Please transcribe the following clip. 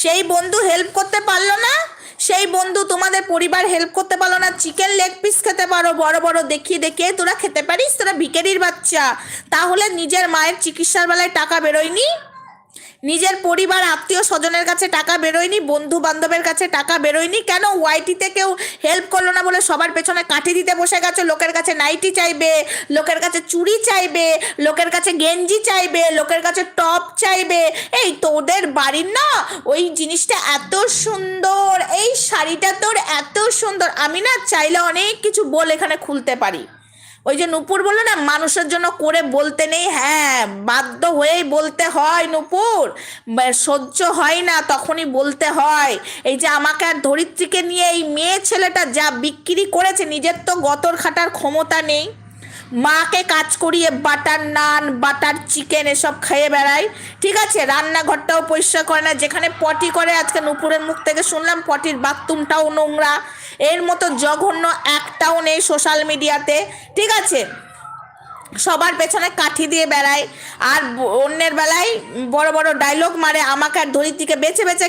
সেই বন্ধু হেল্প করতে পারল না? সেই বন্ধু তোমাদের পরিবার হেল্প করতে পারল না। চিকেন লেগ পিস খেতে পারো। বড় বড় দেখিয়ে দেখিয়ে তোরা খেতে পারিস? তোরা ভিকেরির বাচ্চা। তাহলে নিজের মায়ের চিকিৎসার বেলায় টাকা বেরোয়নি? নিজের পরিবার, আত্মীয় স্বজনের কাছে টাকা বেরোয়নি বন্ধু বান্ধবের কাছে টাকা বেরোয়নি, কেন ওয়াইটিতে কেউ হেল্প করল না বলে সবার পেছনে কাঠি দিতে বসে গেছে? লোকের কাছে নাইটি চাইবে, লোকের কাছে চুড়ি চাইবে, লোকের কাছে গেঞ্জি চাইবে, লোকের কাছে টপ চাইবে। এই তোদের বাড়ির না ওই জিনিসটা এত সুন্দর, এই শাড়িটা তোর এত সুন্দর। আমি না চাইলে অনেক কিছু বল এখানে খুলতে পারি। ওই যে নূপুর বলল না, মানুষের জন্য করে বলতে নেই হ্যাঁ বাধ্য হয়েই বলতে হয় নূপুর। সহ্য হয় না, তখনই বলতে হয়। এই যে আমাকে আর ধরিত্রীকে নিয়ে এই মেয়ে ছেলেটা যা বিক্রি করেছে, নিজের তো গতর খাটার ক্ষমতা নেই। মাকে কাজ করিয়ে বাটার নান, বাটার চিকেন এসব খেয়ে বেড়ায় ঠিক আছে, রান্নাঘরটাও পরিষ্কার করে না যেখানে পটি করে, আজকে নুপুরের মুখ থেকে শুনলাম পটির বাথরুমটাও নোংরা। এর মতো জঘন্য একটাও নেই সোশ্যাল মিডিয়াতে। ঠিক আছে, সবার পেছনে কাঠি দিয়ে বেড়ায় আর অন্যের বেলায় বড় বড় ডায়লগ মারে, আমাকে আর ধরিত্রীকে বেছে বেছে